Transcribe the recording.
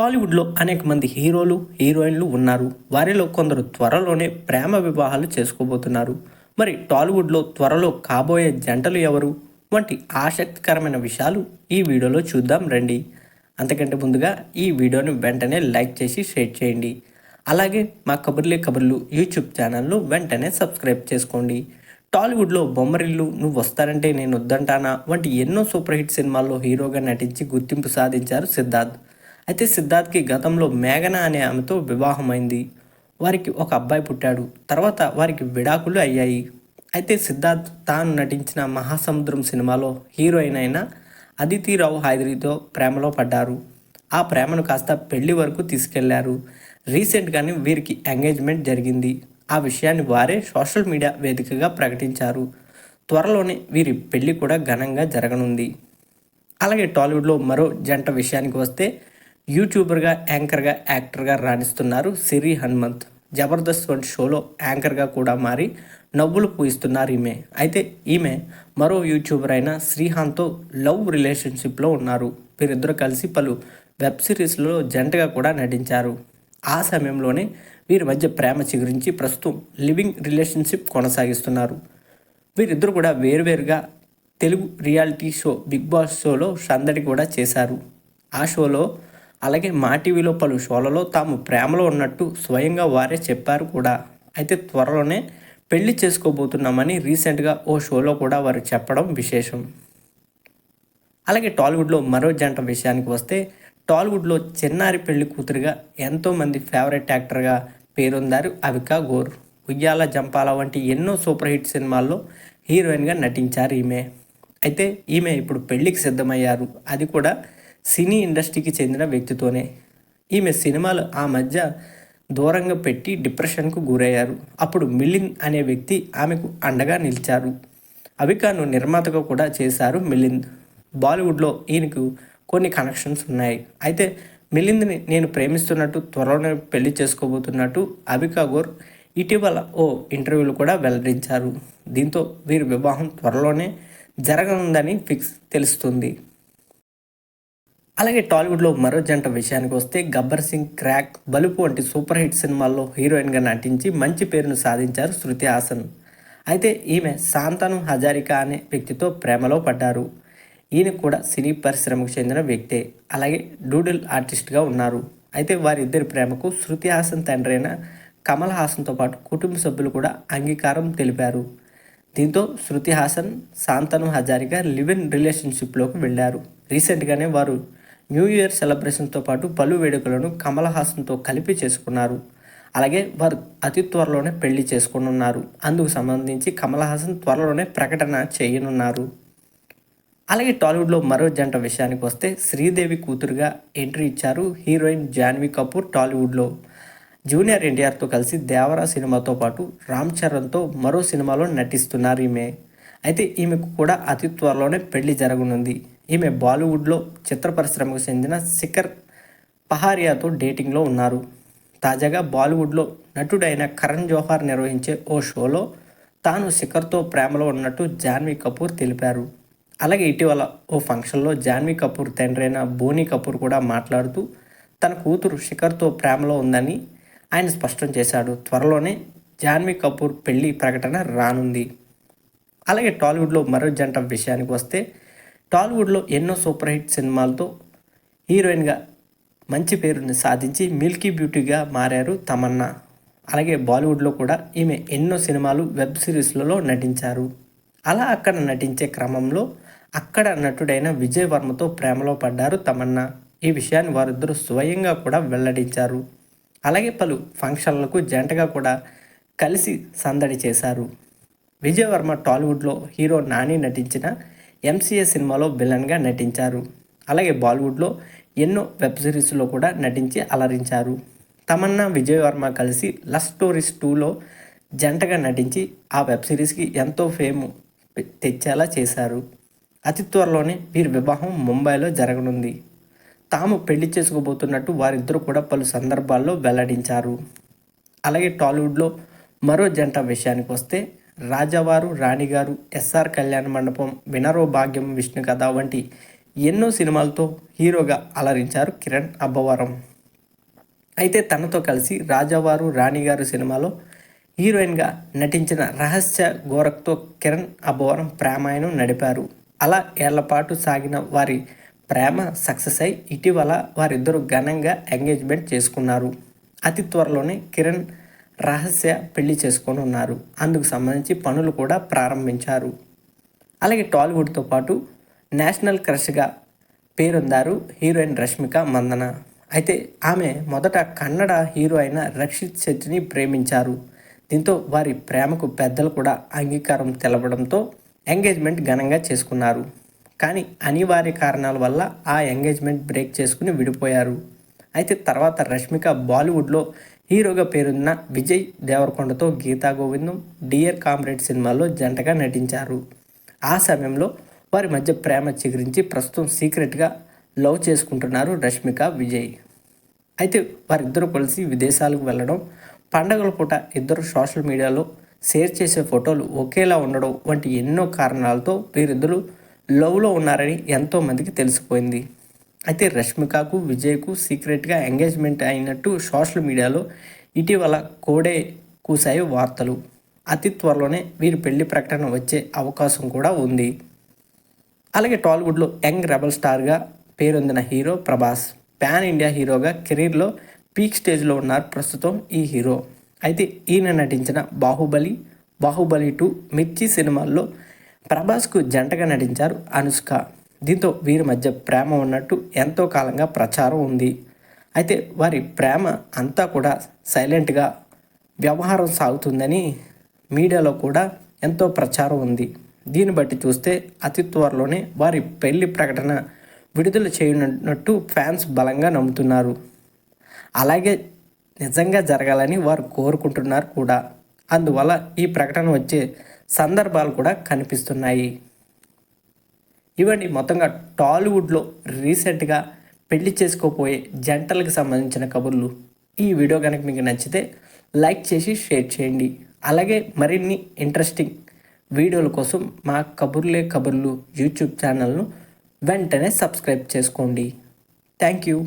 టాలీవుడ్లో అనేక మంది హీరోలు హీరోయిన్లు ఉన్నారు. వారిలో కొందరు త్వరలోనే ప్రేమ వివాహాలు చేసుకోబోతున్నారు. మరి టాలీవుడ్లో త్వరలో కాబోయే జంటలు ఎవరు? వంటి ఆసక్తికరమైన విషయాలు ఈ వీడియోలో చూద్దాం రండి. అంతకంటే ముందుగా ఈ వీడియోని వెంటనే లైక్ చేసి షేర్ చేయండి. అలాగే మా కబుర్లే కబుర్లు యూట్యూబ్ ఛానల్ను వెంటనే సబ్స్క్రైబ్ చేసుకోండి. టాలీవుడ్లో బొమ్మరిల్లు నువ్వు వస్తారంటే నేను వద్దంటానా వంటి ఎన్నో సూపర్ హిట్ సినిమాల్లో హీరోగా నటించి గుర్తింపు సాధించారు సిద్ధార్థ్. అయితే సిద్ధార్థ్కి గతంలో మేఘన అనే ఆమెతో వివాహమైంది. వారికి ఒక అబ్బాయి పుట్టాడు. తర్వాత వారికి విడాకులు అయ్యాయి. అయితే సిద్ధార్థ్ తాను నటించిన మహాసముద్రం సినిమాలో హీరోయిన్ అయిన అదితిరావు హైదరితో ప్రేమలో పడ్డారు. ఆ ప్రేమను కాస్త పెళ్ళి వరకు తీసుకెళ్ళారు. రీసెంట్గానే వీరికి ఎంగేజ్మెంట్ జరిగింది. ఆ విషయాన్ని వారే సోషల్ మీడియా వేదికగా ప్రకటించారు. త్వరలోనే వీరి పెళ్ళి కూడా ఘనంగా జరగనుంది. అలాగే టాలీవుడ్లో మరో జంట విషయానికి వస్తే యూట్యూబర్గా యాంకర్గా యాక్టర్గా రాణిస్తున్నారు సిరి హనుమంత్. జబర్దస్త్ వంటి షోలో యాంకర్గా కూడా మారి నవ్వులు పూయిస్తున్నారు ఈమె. అయితే ఈమె మరో యూట్యూబర్ అయిన శ్రీహాంత్తో లవ్ రిలేషన్షిప్లో ఉన్నారు. వీరిద్దరూ కలిసి పలు వెబ్ సిరీస్లో జంటగా కూడా నటించారు. ఆ సమయంలోనే వీరి మధ్య ప్రేమ చిగురించి ప్రస్తుతం లివింగ్ రిలేషన్షిప్ కొనసాగిస్తున్నారు. వీరిద్దరు కూడా వేరువేరుగా Telugu reality show Bigg Boss షోలో సందడి కూడా చేశారు. ఆ షోలో అలాగే మా టీవీలో పలు షోలలో తాము ప్రేమలో ఉన్నట్టు స్వయంగా వారే చెప్పారు కూడా. అయితే త్వరలోనే పెళ్ళి చేసుకోబోతున్నామని రీసెంట్గా ఓ షోలో కూడా వారు చెప్పడం విశేషం. అలాగే టాలీవుడ్లో మరో జంట విషయానికి వస్తే టాలీవుడ్లో చిన్నారి పెళ్ళి కూతురుగా ఎంతోమంది ఫేవరెట్ యాక్టర్గా పేరొందారు అవికా గోర్. ఉయ్యాల జంపాల వంటి ఎన్నో సూపర్ హిట్ సినిమాల్లో హీరోయిన్గా నటించారు ఈమె. అయితే ఈమె ఇప్పుడు పెళ్ళికి సిద్ధమయ్యారు. అది కూడా సినీ ఇండస్ట్రీకి చెందిన వ్యక్తితోనే. ఈమె సినిమాలు ఆ మధ్య దూరంగా పెట్టి డిప్రెషన్కు గురయ్యారు. అప్పుడు మిలింద్ అనే వ్యక్తి ఆమెకు అండగా నిలిచారు. అవికాను నిర్మాతగా కూడా చేశారు మిలింద్ బాలీవుడ్లో ఈయనకు కొన్ని కనెక్షన్స్ ఉన్నాయి. అయితే మిలింద్ని నేను ప్రేమిస్తున్నట్టు త్వరలోనే పెళ్ళి చేసుకోబోతున్నట్టు అవికా గోర్ ఇటీవల ఓ ఇంటర్వ్యూలు కూడా వెల్లడించారు. దీంతో వీరి వివాహం త్వరలోనే జరగనుందని ఫిక్స్ తెలుస్తుంది. అలాగే టాలీవుడ్లో మరో జంట విషయానికి వస్తే గబ్బర్ సింగ్ క్రాక్ బలుపు వంటి సూపర్ హిట్ సినిమాల్లో హీరోయిన్గా నటించి మంచి పేరును సాధించారు శృతి హాసన్. అయితే ఈమె శాంతను హజారికా అనే వ్యక్తితో ప్రేమలో పడ్డారు. ఈయన కూడా సినీ పరిశ్రమకు చెందిన వ్యక్తే. అలాగే డూడిల్ ఆర్టిస్ట్గా ఉన్నారు. అయితే వారిద్దరి ప్రేమకు శృతి హాసన్ తండ్రి అయిన కమల్ హాసన్తో పాటు కుటుంబ సభ్యులు కూడా అంగీకారం తెలిపారు. దీంతో శృతి హాసన్ శాంతను హజారిగా లివ్ ఇన్ రిలేషన్షిప్లోకి వెళ్ళారు. రీసెంట్గానే వారు న్యూ ఇయర్ సెలబ్రేషన్తో పాటు పలు వేడుకలను కమల్ హాసన్తో కలిపి చేసుకున్నారు. అలాగే వారు అతి త్వరలోనే పెళ్ళి చేసుకునున్నారు. అందుకు సంబంధించి కమల్ హాసన్ త్వరలోనే ప్రకటన చేయనున్నారు. అలాగే టాలీవుడ్లో మరో జంట విషయానికి వస్తే శ్రీదేవి కూతురుగా ఎంట్రీ ఇచ్చారు హీరోయిన్ జాన్వీ కపూర్ టాలీవుడ్లో. జూనియర్ ఎన్టీఆర్తో కలిసి దేవరా సినిమాతో పాటు రామ్ చరణ్తో మరో సినిమాలో నటిస్తున్నారు ఈమె. అయితే ఈమెకు కూడా అతి త్వరలోనే పెళ్ళి జరగనుంది. ఈమె బాలీవుడ్లో చిత్ర పరిశ్రమకు చెందిన శిఖర్ పహారియాతో డేటింగ్లో ఉన్నారు. తాజాగా బాలీవుడ్లో నటుడైన కరణ్ జోహార్ నిర్వహించే ఓ షోలో తాను శిఖర్తో ప్రేమలో ఉన్నట్టు జాన్వీ కపూర్ తెలిపారు. అలాగే ఇటీవల ఓ ఫంక్షన్లో జాన్వీ కపూర్ తండ్రైన బోనీ కపూర్ కూడా మాట్లాడుతూ తన కూతురు శిఖర్తో ప్రేమలో ఉందని ఆయన స్పష్టం చేశాడు. త్వరలోనే జాన్వీ కపూర్ పెళ్ళి ప్రకటన రానుంది. అలాగే టాలీవుడ్లో మరో జంట విషయానికి వస్తే టాలీవుడ్లో ఎన్నో సూపర్ హిట్ సినిమాలతో హీరోయిన్గా మంచి పేరుని సాధించి మిల్కీ బ్యూటీగా మారారు తమన్నా. అలాగే బాలీవుడ్లో కూడా ఈమె ఎన్నో సినిమాలు వెబ్ సిరీస్లలో నటించారు. అలా అక్కడ నటించే క్రమంలో అక్కడ నటుడైన విజయ్ వర్మతో ప్రేమలో పడ్డారు తమన్నా. ఈ విషయాన్ని వారిద్దరూ స్వయంగా కూడా వెల్లడించారు. అలాగే పలు ఫంక్షన్లకు జంటగా కూడా కలిసి సందడి చేశారు. విజయవర్మ టాలీవుడ్లో హీరో నాని నటించిన ఎంసీఏ సినిమాలో విలన్గా నటించారు. అలాగే బాలీవుడ్లో ఎన్నో వెబ్ సిరీస్లో కూడా నటించి అలరించారు. తమన్నా విజయ్ వర్మ కలిసి లవ్ స్టోరీస్ టూలో జంటగా నటించి ఆ వెబ్ సిరీస్కి ఎంతో ఫేమ్ తెచ్చేలా చేశారు. అతి త్వరలోనే వీరి వివాహం ముంబైలో జరగనుంది. తాము పెళ్ళి చేసుకోబోతున్నట్టు వారిద్దరూ కూడా పలు సందర్భాల్లో వెల్లడించారు. అలాగే టాలీవుడ్లో మరో జంట విషయానికి వస్తే రాజావారు రాణిగారు ఎస్ఆర్ కళ్యాణ మండపం వినరో భాగ్యం విష్ణు కథ వంటి ఎన్నో సినిమాలతో హీరోగా అలరించారు కిరణ్ అబ్బవరం. అయితే తనతో కలిసి రాజావారు రాణిగారు సినిమాలో హీరోయిన్గా నటించిన రహస్య గోరఖ్తో కిరణ్ అబ్బవరం ప్రేమాయణం నడిపారు. అలా ఏళ్ళపాటు సాగిన వారి ప్రేమ సక్సెస్ అయి ఇటీవల వారిద్దరూ ఘనంగా ఎంగేజ్మెంట్ చేసుకున్నారు. అతి త్వరలోనే కిరణ్ రహస్య పెళ్ళి చేసుకొని ఉన్నారు. అందుకు సంబంధించి పనులు కూడా ప్రారంభించారు. అలాగే టాలీవుడ్తో పాటు నేషనల్ క్రష్గా పేరొందారు హీరోయిన్ రష్మిక మందన. అయితే ఆమె మొదట కన్నడ హీరో అయిన రక్షిత్ శెట్టిని ప్రేమించారు. దీంతో వారి ప్రేమకు పెద్దలు కూడా అంగీకారం తెలపడంతో ఎంగేజ్మెంట్ ఘనంగా చేసుకున్నారు. కానీ అనివార్య కారణాల వల్ల ఆ ఎంగేజ్మెంట్ బ్రేక్ చేసుకుని విడిపోయారు. అయితే తర్వాత రష్మిక బాలీవుడ్లో హీరోగా పేరున్న విజయ్ దేవరకొండతో గీతా గోవిందం డియర్ కామ్రేడ్ సినిమాలో జంటగా నటించారు. ఆ సమయంలో వారి మధ్య ప్రేమ చిగురించి ప్రస్తుతం సీక్రెట్గా లవ్ చేసుకుంటున్నారు రష్మిక విజయ్. అయితే వారిద్దరూ కలిసి విదేశాలకు వెళ్ళడం పండగల పూట ఇద్దరు సోషల్ మీడియాలో షేర్ చేసే ఫోటోలు ఒకేలా ఉండడం వంటి ఎన్నో కారణాలతో వీరిద్దరూ లవ్లో ఉన్నారని ఎంతోమందికి తెలిసిపోయింది. అయితే రష్మికకు విజయ్కు సీక్రెట్గా ఎంగేజ్మెంట్ అయినట్టు సోషల్ మీడియాలో ఇటీవల కోడే కూసాయి వార్తలు. అతి త్వరలోనే వీరి పెళ్ళి ప్రకటన వచ్చే అవకాశం కూడా ఉంది. అలాగే టాలీవుడ్లో యంగ్ రెబల్ స్టార్గా పేరొందిన హీరో ప్రభాస్ పాన్ ఇండియా హీరోగా కెరీర్లో పీక్ స్టేజ్లో ఉన్నారు ప్రస్తుతం ఈ హీరో. అయితే ఈయన నటించిన బాహుబలి బాహుబలి టూ మిర్చి సినిమాల్లో ప్రభాస్కు జంటగా నటించారు అనుష్క. దీంతో వీరి మధ్య ప్రేమ ఉన్నట్టు ఎంతో కాలంగా ప్రచారం ఉంది. అయితే వారి ప్రేమ అంతా కూడా సైలెంట్గా వ్యవహారం సాగుతుందని మీడియాలో కూడా ఎంతో ప్రచారం ఉంది. దీన్ని బట్టి చూస్తే అతి త్వరలోనే వారి పెళ్ళి ప్రకటన విడుదల చేయనున్నట్టు ఫ్యాన్స్ బలంగా నమ్ముతున్నారు. అలాగే నిజంగా జరగాలని వారు కోరుకుంటున్నారు కూడా. అందువల్ల ఈ ప్రకటన వచ్చే సందర్భాలు కూడా కనిపిస్తున్నాయి. ఇవన్నీ మొత్తంగా టాలీవుడ్లో రీసెంట్గా పెళ్ళి చేసుకోపోయే జంటలకు సంబంధించిన కబుర్లు. ఈ వీడియో కనుక మీకు నచ్చితే లైక్ చేసి షేర్ చేయండి. అలాగే మరిన్ని ఇంట్రెస్టింగ్ వీడియోల కోసం మా కబుర్లే కబుర్లు యూట్యూబ్ ఛానల్ను వెంటనే సబ్స్క్రైబ్ చేసుకోండి. Thank you.